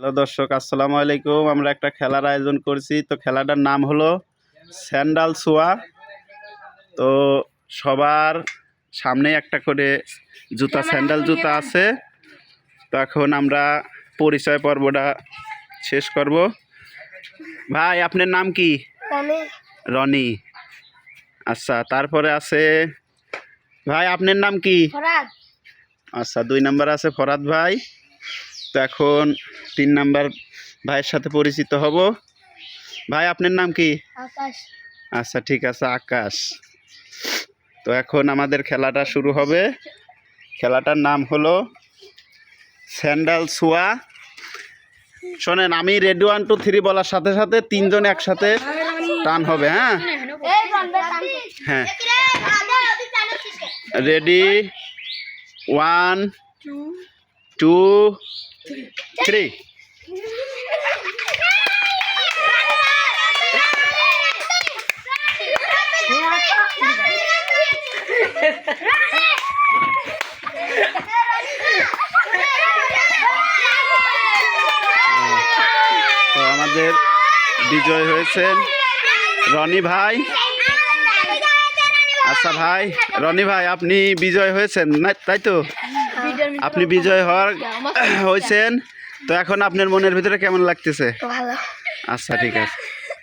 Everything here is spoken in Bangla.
হ্যালো দর্শক আসসালামু আলাইকুম। আমরা একটা খেলার আয়োজন করছি। তো খেলাটার নাম হলো স্যান্ডাল সোয়া। তো সবার সামনে একটা করে জুতা স্যান্ডাল জুতা আছে। তো এখন আমরা পরিচয় পর্বটা শেষ করব। ভাই আপনার নাম কি? রনি। আচ্ছা তারপরে আছে ভাই আপনার নাম কি? আচ্ছা দুই নাম্বার আছে ফরাদ ভাই। তো এখন তিন নাম্বার ভাইয়ের সাথে পরিচিত হব। ভাই আপনার নাম কি? আচ্ছা ঠিক আছে আকাশ। তো এখন আমাদের খেলাটা শুরু হবে। খেলাটার নাম হলো স্যান্ডাল সোয়া। শোনেন আমি রেডি ওয়ান টু থ্রি বলার সাথে সাথে তিনজন একসাথে টান হবে হ্যাঁ? হ্যাঁ। রেডি? ওয়ান টু থ্রি তো আমাদের বিজয় হয়েছেন। রনি ভাই। আচ্ছা ভাই, রনি ভাই, আপনি বিজয় হয়েছেন তাই তো? আপনি বিজয় হওয়ার হয়েছেন তো এখন আপনার মনের ভিতরে কেমন লাগতেছে? আচ্ছা ঠিক আছে।